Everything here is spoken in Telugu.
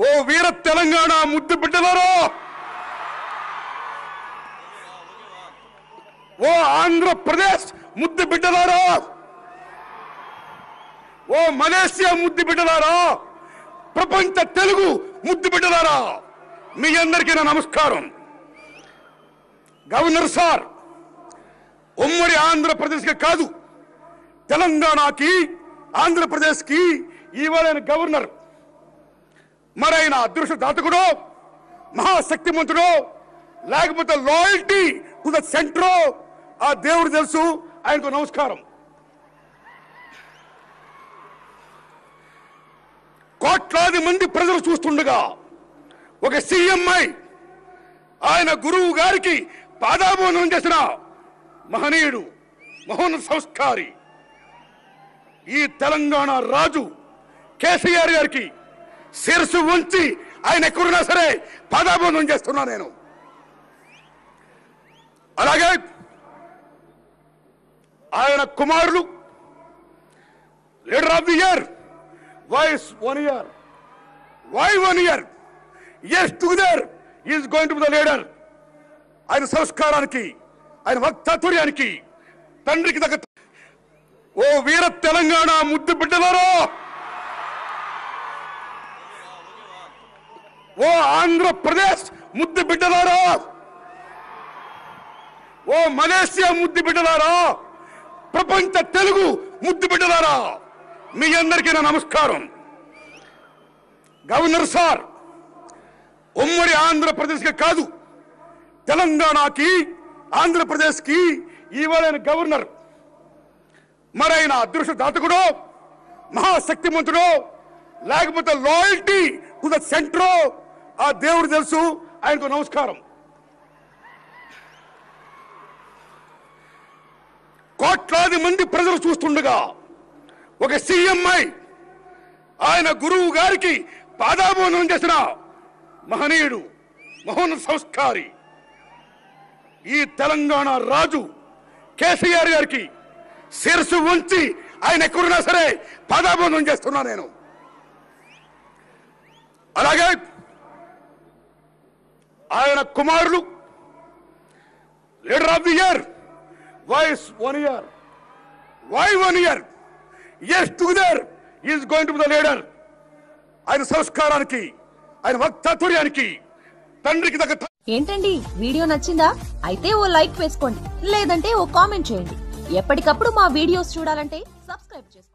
ఓ వీర తెలంగాణ ముద్దు బిడ్డలారా! ఓ ఆంధ్రప్రదేశ్ ముద్దు బిడ్డలారా! ఓ మలేసియా ముద్దు బిడ్డలారా! ప్రపంచ తెలుగు ముద్దు బిడ్డలారా! మీ అందరికీ నా నమస్కారం. గవర్నర్ సార్ ఉమ్మడి ఆంధ్రప్రదేశ్కి కాదు తెలంగాణకి ఆంధ్రప్రదేశ్కి ఇవాళ గవర్నర్ మరైన అదృష్ట దాతకుడో మహాశక్తిమంతుడో లేకపోతే లాయల్టీ టు ద సెంట్రో ఆ దేవుడు తెలుసు ఆయనకు నమస్కారం. కోట్లాది మంది ప్రజలు చూస్తుండగా ఒక సీఎంఐ ఆయన గురువు గారికి పాదాభోదనం చేసిన మహనీయుడు మహోన సంస్కారి ఈ తెలంగాణ రాజు కేసీఆర్ గారికి శిరసు ఉంచి ఆయన ఎక్కడున్నా సరే పదాబంధం చేస్తున్నా నేను. అలాగే ఆయన కుమారులు leader of the year wise one year why one year yes together is going to the leader ఆయన సంస్కారానికి ఆయన వక్తాతుర్యానికి తండ్రికి తగ్గ ఓ వీర తెలంగాణ ముద్దు బిడ్డలారో! ఓ ఆంధ్రప్రదేశ్ ముద్దు బిడ్డలారా! ఓ మలేసియా ముద్దు బిడ్డలారా! ప్రపంచ తెలుగు ముద్దు బిడ్డలారా! మీ అందరికీ నా నమస్కారం. గవర్నర్ సార్ ఉమ్మడి ఆంధ్రప్రదేశ్కి కాదు తెలంగాణకి ఆంధ్రప్రదేశ్కి ఇవాళ గవర్నర్. మరైన అదృష్ట దాతకుడో మహాశక్తిమంతుడో లేకపోతే లాయల్టీ టు ద సెంట్రో ఆ దేవుడు తెలుసు ఆయనకు నమస్కారం. కోట్లాది మంది ప్రజలు చూస్తుండగా ఒక సీఎంఐ ఆయన గురువు గారికి పాదాభోదనం చేసిన మహనీయుడు మహోన్నత సంస్కారి ఈ తెలంగాణ రాజు కేసీఆర్ గారికి శిరసు ఉంచి ఆయన ఎక్కడున్నా సరే పాదాభోదనం చేస్తున్నా నేను అలాగే ఆయన కుమారులు leader of the year wise one year. Why one year? Yes together is going to the leader ఆయన సంస్కారానికి ఆయన వక్తత్వర్యానికి తండ్రికి తగ్గ ఏంటండి? వీడియో నచ్చిందా? అయితే ఓ లైక్ వేసుకోండి లేదంటే ఓ కామెంట్ చేయండి. ఎప్పటికప్పుడు మా వీడియోస్ చూడాలంటే సబ్స్క్రైబ్ చేసుకోండి.